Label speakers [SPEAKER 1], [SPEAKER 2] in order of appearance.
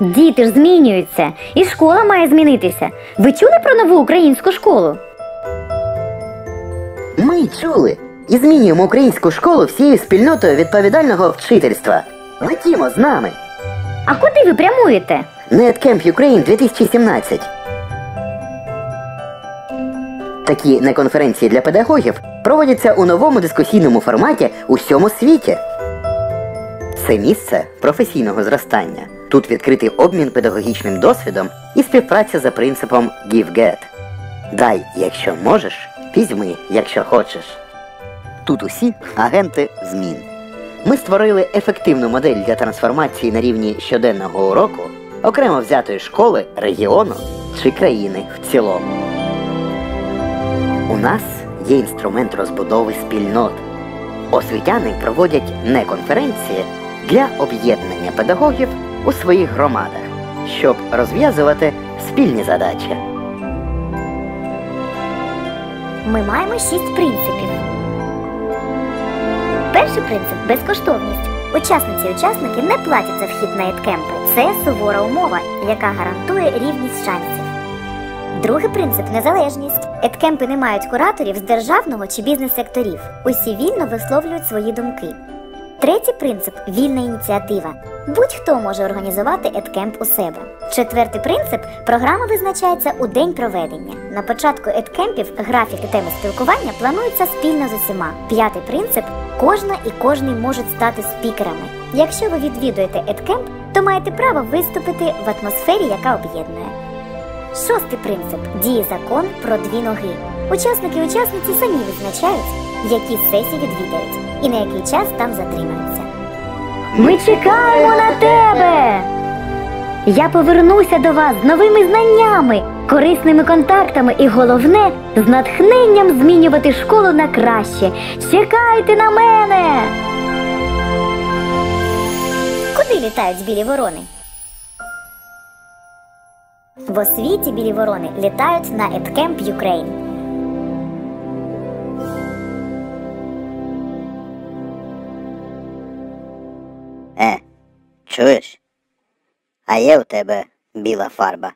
[SPEAKER 1] Діти ж змінюються, і школа має змінитися. Ви чули про нову українську школу?
[SPEAKER 2] Ми чули і змінюємо українську школу всією спільнотою відповідального вчительства. Летімо з нами.
[SPEAKER 1] А куди ви прямуєте?
[SPEAKER 2] NetCamp Ukraine 2017. Такі неконференції для педагогів проводяться у новому дискусійному форматі у всьому світі. Це місце професійного зростання. Тут відкритий обмін педагогічним досвідом і співпраця за принципом Give-Get. Дай, якщо можеш, візьми, якщо хочеш. Тут усі агенти змін. Ми створили ефективну модель для трансформації на рівні щоденного уроку, окремо взятої школи, регіону чи країни в цілому. У нас є інструмент розбудови спільнот. Освітяни проводять не конференції для об'єднання педагогів у своїх громадах, щоб розв'язувати спільні задачі.
[SPEAKER 1] Ми маємо шість принципів. Перший принцип безкоштовність. Учасниці і учасники не платять за вхід на едкемпи. Це сувора умова, яка гарантує рівність шансів. Другий принцип незалежність. Едкемпи не мають кураторів з державного чи бізнес-секторів. Усі вільно висловлюють свої думки. Третій принцип вільна ініціатива. Будь-хто може організувати едкемп у себе. Четвертий принцип програма визначається у день проведення. На початку едкемпів графік і теми спілкування плануються спільно з усіма. П'ятий принцип кожна і кожний можуть стати спікерами. Якщо ви відвідуєте едкемп, то маєте право виступити в атмосфері, яка об'єднує. Шостий принцип діє закон про дві ноги. Учасники і учасниці самі визначають, які сесії відвідають і на який час там затримаються. Ми чекаємо на тебе. Я повернуся до вас з новими знаннями, корисними контактами і головне з натхненням змінювати школу на краще. Чекайте на мене. Куди літають білі ворони? В освіті білі ворони літають на EdCamp Ukraine.
[SPEAKER 2] Чуєш? А є у тебе біла фарба.